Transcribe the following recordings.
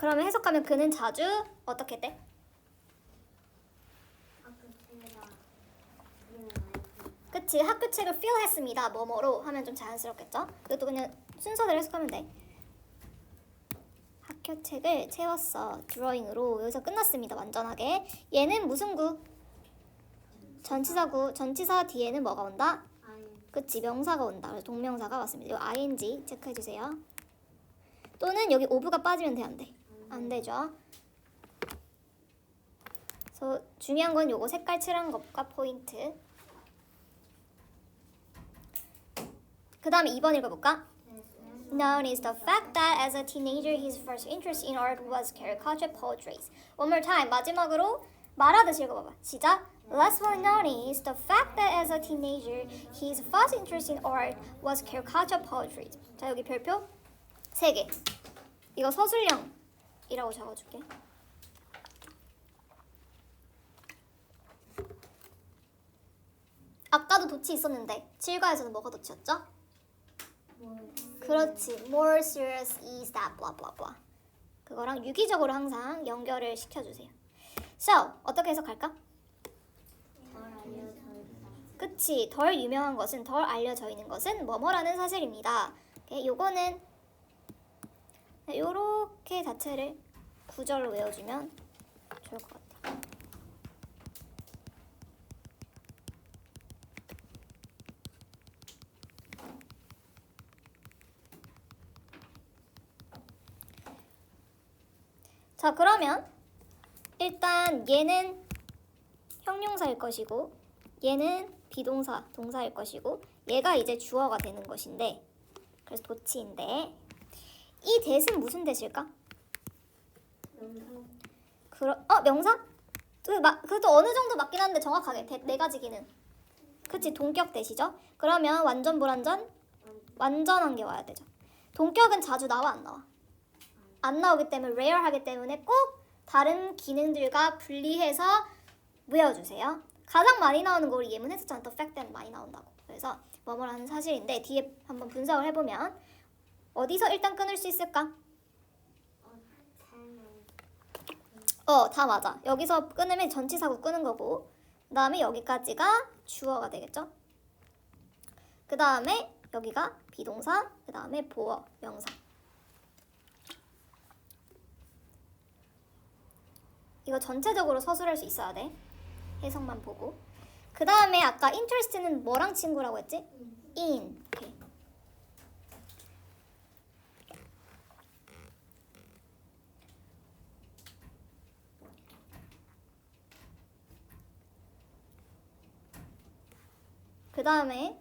그러면 해석하면 그는 자주 어떻게 돼? 그치 학교 책을 fill 했습니다 뭐뭐로 하면 좀 자연스럽겠죠? 이것도 그냥 순서대로 해석하면 돼 학교 책을 채웠어 드로잉으로 여기서 끝났습니다 완전하게 얘는 무슨 구? 전치사구 전치사 뒤에는 뭐가 온다? 그치 명사가 온다 그래서 동명사가 왔습니다 이 ing 체크해주세요 또는 여기 오브가 빠지면 돼안 돼? 안 되죠 그래서 중요한 건 요거 색깔 칠한 것과 포인트 그 다음에 2번 읽어볼까? Known is the fact that as a teenager his first interest in art was caricature portraits. One more time 마지막으로 말하듯이 읽어봐봐. 시작. Less well known is the fact that as a teenager his first interest in art was caricature portraits. 자 여기 별표 세 개. 이거 서술형 이라고 적어줄게. 아까도 도치 있었는데 7과에서는 뭐가 도치였죠? 뭐 그렇지. More serious is that blah blah blah. 그거랑 유기적으로 항상 연결을 시켜주세요. So 어떻게 해석할까? 그치. 덜 유명한 것은 덜 알려져 있는 것은 뭐뭐라는 사실입니다. 오케이, 요거는 요렇게 자체를 구절로 외워주면 좋을 것 같아. 자 그러면 일단 얘는 형용사일 것이고 얘는 비동사 동사일 것이고 얘가 이제 주어가 되는 것인데 그래서 도치인데 이 대은 무슨 대실까? 그러, 어 명사? 그 마, 그것도 어느 정도 맞긴 한데 정확하게 대, 네 가지 기능 그치 동격 대시죠? 그러면 완전 불완전? 완전한 게 와야 되죠 동격은 자주 나와 안 나와? 안 나오기 때문에 rare하기 때문에 꼭 다른 기능들과 분리해서 외워주세요 가장 많이 나오는 거 우리 예문했었잖아 the fact 많이 나온다고 그래서 뭐뭐라는 사실인데 뒤에 한번 분석을 해보면 어디서 일단 끊을 수 있을까? 삶은 어, 다 맞아. 여기서 끊으면 전치사구 끄는 거고, 그 다음에 여기까지가 주어가 되겠죠? 그 다음에 여기가 비동사, 그 다음에 보어, 명사. 이거 전체적으로 서술할 수 있어야 돼. 해석만 보고. 그 다음에 아까 interest는 뭐랑 친구라고 했지? in. 오케이. 그 다음에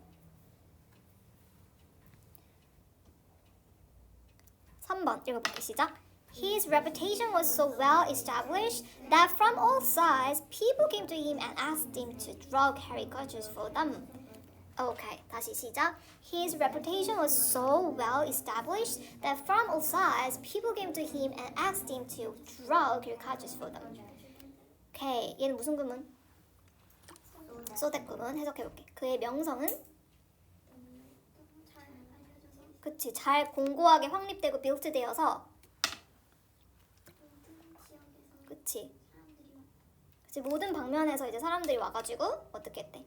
3번 읽어볼게 시작. His reputation was so well established that from all sides people came to him and asked him to draw caricatures for them. Okay, 다시 시작. His reputation was so well established that from all sides people came to him and asked him to draw caricatures for them. Okay, 얘는 무슨 구문? 소대구문 해석해볼게. 그의 명성은 그치 잘 공고하게 확립되고 빌트되어서 그치 그치 모든 방면에서 이제 사람들이 와가지고 어떻게 했대?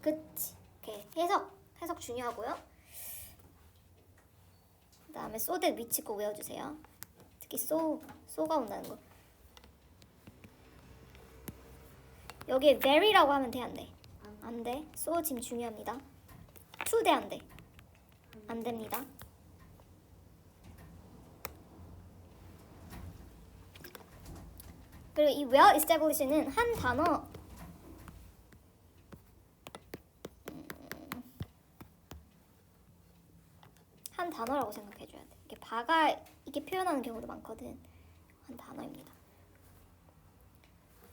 그치 오케이 해석 해석 중요하고요. 그다음에 소대 위치 꼭 외워주세요. 특히 소 소가 온다는 거. 여기에 very라고 하면 돼 안 돼? 안 돼. 소 지금 중요합니다. to 돼 안 돼? 안 됩니다. 그리고 이 well establish는 한 단어 한 단어라고 생각해줘야 돼. 이게 바가 이게 표현하는 경우도 많거든. 한 단어입니다.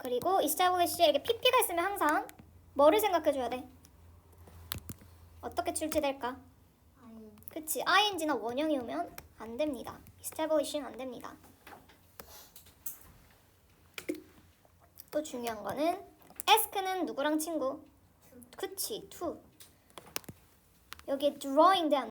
그리고 establish에 이렇게 pp가 있으면 항상 뭐를 생각해줘야 돼? 어떻게 출제될까? 그치 ing나 원형이 오면 안 됩니다. establish는 안 됩니다. 또 중요한 거는 ask는 누구랑 친구? 그치 to 여기에 drawing 돼안